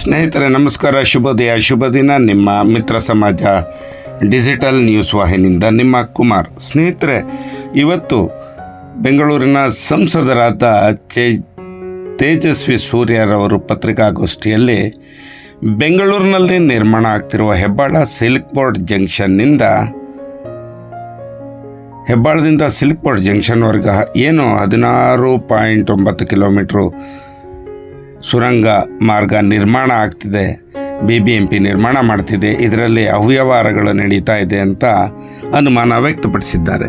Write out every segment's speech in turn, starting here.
ಸ್ನೇಹಿತರೆ, ನಮಸ್ಕಾರ. ಶುಭೋದಯ ಶುಭ ದಿನ ನಿಮ್ಮ ಮಿತ್ರ ಸಮಾಜ ಡಿಜಿಟಲ್ ನ್ಯೂಸ್ ವಾಹಿನಿಯಿಂದ ನಿಮ್ಮ ಕುಮಾರ್. ಸ್ನೇಹಿತರೆ, ಇವತ್ತು ಬೆಂಗಳೂರಿನ ಸಂಸದರಾದ ಚೇ ತೇಜಸ್ವಿ ಸೂರ್ಯರವರು ಪತ್ರಿಕಾಗೋಷ್ಠಿಯಲ್ಲಿ ಬೆಂಗಳೂರಿನಲ್ಲಿ ನಿರ್ಮಾಣ ಆಗ್ತಿರುವ ಹೆಬ್ಬಾಳ ಸಿಲ್ಕ್ ಬೋರ್ಡ್ ಜಂಕ್ಷನ್ನಿಂದ ಹೆಬ್ಬಾಳದಿಂದ ಸಿಲ್ಕ್ ಬೋರ್ಡ್ ಜಂಕ್ಷನ್ವರೆಗೆ ಏನು ಹದಿನಾರು ಪಾಯಿಂಟ್ ಒಂಬತ್ತು ಕಿಲೋಮೀಟ್ರು ಸುರಂಗ ಮಾರ್ಗ ನಿರ್ಮಾಣ ಆಗ್ತಿದೆ ಬಿ ಬಿ ಎಂ ಪಿ ನಿರ್ಮಾಣ ಮಾಡ್ತಿದೆ, ಇದರಲ್ಲಿ ಅವ್ಯವಹಾರಗಳು ನಡೀತಾ ಇದೆ ಅಂತ ಅನುಮಾನ ವ್ಯಕ್ತಪಡಿಸಿದ್ದಾರೆ.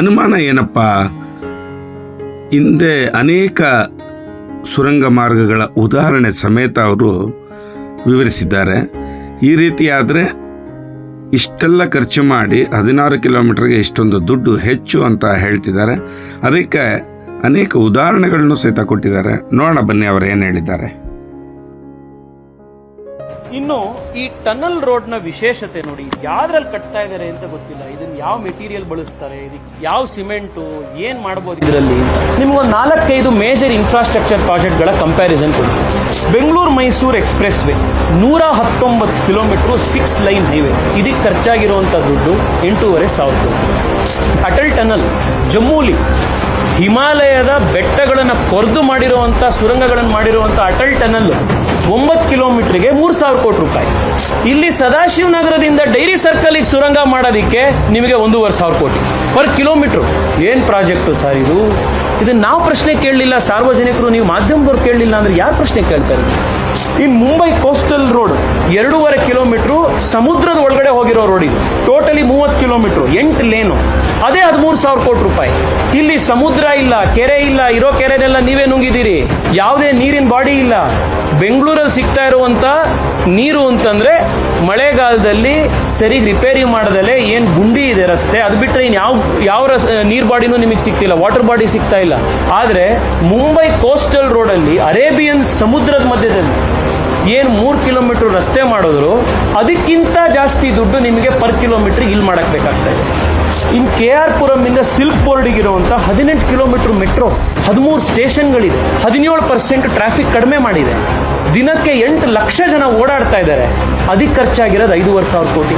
ಅನುಮಾನ ಏನಪ್ಪ? ಹಿಂದೆ ಅನೇಕ ಸುರಂಗ ಮಾರ್ಗಗಳ ಉದಾಹರಣೆ ಸಮೇತ ಅವರು ವಿವರಿಸಿದ್ದಾರೆ. ಈ ರೀತಿಯಾದರೆ ಇಷ್ಟೆಲ್ಲ ಖರ್ಚು ಮಾಡಿ ಹದಿನಾರು ಕಿಲೋಮೀಟ್ರಿಗೆ ಇಷ್ಟೊಂದು ದುಡ್ಡು ಹೆಚ್ಚು ಅಂತ ಹೇಳ್ತಿದ್ದಾರೆ. ಅದಕ್ಕೆ ಅನೇಕ ಉದಾಹರಣೆಗಳನ್ನು ಸಹಿತ ಕೊಟ್ಟಿದ್ದಾರೆ. ನೋಡೋಣ ಬನ್ನಿ ಅವರು ಏನು ಹೇಳಿದ್ದಾರೆ. ಇನ್ನು ಈ ಟನಲ್ ರೋಡ್ನ ವಿಶೇಷತೆ ನೋಡಿ, ಯಾವ್ದ್ರಲ್ಲಿ ಕಟ್ತಾ ಇದಾರೆ ಅಂತ ಗೊತ್ತಿಲ್ಲ. ಇದನ್ನ ಯಾವ ಮೆಟೀರಿಯಲ್ ಬಳಸ್ತಾರೆ ಇದಕ್ಕೆ ಯಾವ ಸಿಮೆಂಟು, ಏನ್ ಮಾಡಬಹುದು ಇದರಲ್ಲಿ ನಿಮ್ಗೊಂದು ನಾಲ್ಕೈದು ಮೇಜರ್ ಇನ್ಫ್ರಾಸ್ಟ್ರಕ್ಚರ್ ಪ್ರಾಜೆಕ್ಟ್ಗಳ ಕಂಪ್ಯಾರಿಸನ್ ಕೊಡ್ತೀನಿ ಬೆಂಗಳೂರು ಮೈಸೂರು ಎಕ್ಸ್ಪ್ರೆಸ್ ವೇ ನೂರ ಹತ್ತೊಂಬತ್ತು ಕಿಲೋಮೀಟರ್ ಸಿಕ್ಸ್ ಲೈನ್ ಹೈವೇ ಇದಕ್ಕೆ ಖರ್ಚಾಗಿರುವಂತ ದುಡ್ಡು ಎಂಟೂವರೆ ಸಾವಿರ ಅಟಲ್ ಟನಲ್, ಜಮ್ಮೂಲಿ ಹಿಮಾಲಯದ ಬೆಟ್ಟಗಳನ್ನು ಕೊರೆದು ಮಾಡಿರುವಂಥ ಸುರಂಗಗಳನ್ನು ಮಾಡಿರುವಂಥ ಅಟಲ್ ಟನಲ್ ಒಂಬತ್ತು ಕಿಲೋಮೀಟರ್ಗೆ ಮೂರು ಸಾವಿರ ಕೋಟಿ ರೂಪಾಯಿ. ಇಲ್ಲಿ ಸದಾಶಿವ ನಗರದಿಂದ ಡೈರಿ ಸರ್ಕಲಿಗೆ ಸುರಂಗ ಮಾಡೋದಕ್ಕೆ ನಿಮಗೆ ಒಂದೂವರೆ ಸಾವಿರ ಕೋಟಿ ಪರ್ ಕಿಲೋಮೀಟರ್. ಏನು ಪ್ರಾಜೆಕ್ಟು ಸರ್ ಇದು? ಇದನ್ನ ನಾವು ಪ್ರಶ್ನೆ ಕೇಳಲಿಲ್ಲ ಸಾರ್ವಜನಿಕರು ನೀವು ಮಾಧ್ಯಮದವ್ರು ಕೇಳಲಿಲ್ಲ ಅಂದ್ರೆ ಯಾರು ಪ್ರಶ್ನೆ ಕೇಳ್ತಾರೆ? ಈ ಮುಂಬೈ ಕೋಸ್ಟಲ್ ರೋಡ್ ಎರಡೂವರೆ ಸಮುದ್ರದ ಒಳಗಡೆ ಹೋಗಿರೋ ರೋಡ್ ಇದು. ಟೋಟಲಿ ಮೂವತ್ತು ಕಿಲೋಮೀಟರ್ ಎಂಟು ಲೇನು ಅದೇ ಹದಿಮೂರು ಸಾವಿರ ಕೋಟಿ ರೂಪಾಯಿ. ಇಲ್ಲಿ ಸಮುದ್ರ ಇಲ್ಲ, ಕೆರೆ ಇಲ್ಲ, ಇರೋ ಕೆರೆನೆಲ್ಲ ನೀವೇ ನುಂಗಿದ್ದೀರಿ. ಯಾವುದೇ ನೀರಿನ ಬಾಡಿ ಇಲ್ಲ. ಬೆಂಗಳೂರಲ್ಲಿ ಸಿಗ್ತಾ ಇರುವಂತ ನೀರು ಅಂತಂದ್ರೆ ಮಳೆಗಾಲದಲ್ಲಿ ಸರಿ ರಿಪೇರಿ ಮಾಡದಲ್ಲೇ ಏನ್ ಗುಂಡಿ ಇದೆ ರಸ್ತೆ, ಅದು ಬಿಟ್ಟರೆ ಇನ್ ಯಾವ ಯಾವ ರಸ್ ನೀರ್ ಬಾಡಿನೂ ನಿಮಗೆ ಸಿಗ್ತಿಲ್ಲ ವಾಟರ್ ಬಾಡಿ ಸಿಗ್ತಾ ಇಲ್ಲ. ಆದ್ರೆ ಮುಂಬೈ ಕೋಸ್ಟಲ್ ರೋಡ್ ಅಲ್ಲಿ ಅರೇಬಿಯನ್ ಸಮುದ್ರದ ಮಧ್ಯದಲ್ಲಿ ಏನು ಮೂರು ಕಿಲೋಮೀಟರ್ ರಸ್ತೆ ಮಾಡಿದ್ರು, ಅದಕ್ಕಿಂತ ಜಾಸ್ತಿ ದುಡ್ಡು ನಿಮಗೆ ಪರ್ ಕಿಲೋಮೀಟ್ರ್ ಇಲ್ಲಿ ಮಾಡೋಕ್ಕೆ ಬೇಕಾಗ್ತಾ ಇದೆ. ಇನ್ ಕೆ ಆರ್ ಪುರಂ ಇಂದ ಸಿಲ್ಕ್ ಬೋರ್ಡಿಗೆ ಇರುವಂತ ಹದಿನೆಂಟು ಕಿಲೋಮೀಟರ್ ಮೆಟ್ರೋ, ಹದಿಮೂರು ಸ್ಟೇಷನ್ಗಳಿದೆ. ಹದಿನೇಳು ಪರ್ಸೆಂಟ್ ಟ್ರಾಫಿಕ್ ಕಡಿಮೆ ಮಾಡಿದೆ. ದಿನಕ್ಕೆ ಎಂಟು ಲಕ್ಷ ಜನ ಓಡಾಡ್ತಾ ಇದ್ದಾರೆ. ಅದಕ್ಕೆ ಖರ್ಚಾಗಿರೋದು ಐದೂವರೆ ಸಾವಿರ ಕೋಟಿ.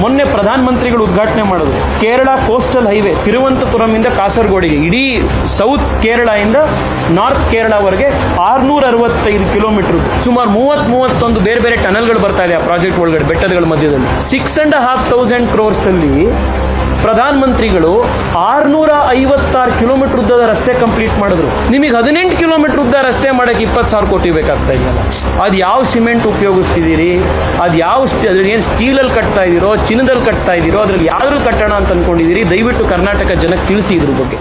ಮೊನ್ನೆ ಪ್ರಧಾನಮಂತ್ರಿಗಳು ಉದ್ಘಾಟನೆ ಮಾಡೋದು. ಕೇರಳ ಕೋಸ್ಟಲ್ ಹೈವೇ ತಿರುವನಂತಪುರಂ ಇಂದ ಕಾಸರಗೋಡಿಗೆ, ಇಡೀ ಸೌತ್ ಕೇರಳ ಇಂದ ನಾರ್ತ್ ಕೇರಳವರೆಗೆ ಆರ್ನೂರ ಅರವತ್ತೈದು ಕಿಲೋಮೀಟರ್. ಸುಮಾರು ಮೂವತ್ ಮೂವತ್ತೊಂದು ಬೇರೆ ಬೇರೆ ಟನಲ್ಗಳು ಬರ್ತಾ ಇದೆ ಆ ಪ್ರಾಜೆಕ್ಟ್ ಒಳಗಡೆ ಬೆಟ್ಟಗಳ ಮಧ್ಯದಲ್ಲಿ. Six and half thousand crores ಅಲ್ಲಿ ಪ್ರಧಾನಮಂತ್ರಿಗಳು ಆರ್ನೂರ ಐವತ್ತಾರು ಕಿಲೋಮೀಟರ್ ಉದ್ದದ ರಸ್ತೆ ಕಂಪ್ಲೀಟ್ ಮಾಡಿದ್ರು. ನಿಮಗೆ ಹದಿನೆಂಟು ಕಿಲೋಮೀಟರ್ ಉದ್ದ ರಸ್ತೆ ಮಾಡಕ್ಕೆ ಇಪ್ಪತ್ತು ಸಾವಿರ ಕೋಟಿ ಬೇಕಾಗ್ತಾ ಇದೆಯಲ್ಲ? ಅದು ಯಾವ ಸಿಮೆಂಟ್ ಉಪಯೋಗಿಸ್ತಿದ್ದೀರಿ? ಅದು ಯಾವ ಅದ್ರಲ್ಲಿ ಏನು ಸ್ಟೀಲಲ್ಲಿ ಕಟ್ತಾ ಇದ್ದೀರೋ ಚಿನ್ನದಲ್ಲಿ ಕಟ್ತಾ ಇದ್ದೀರೋ ಅದ್ರಲ್ಲಿ ಯಾವ್ದ್ರಲ್ಲಿ ಕಟ್ಟೋಣ ಅಂತ ಅನ್ಕೊಂಡಿದ್ದೀರಿ? ದಯವಿಟ್ಟು ಕರ್ನಾಟಕ ಜನಕ್ಕೆ ತಿಳಿಸಿ ಇದ್ರ ಬಗ್ಗೆ.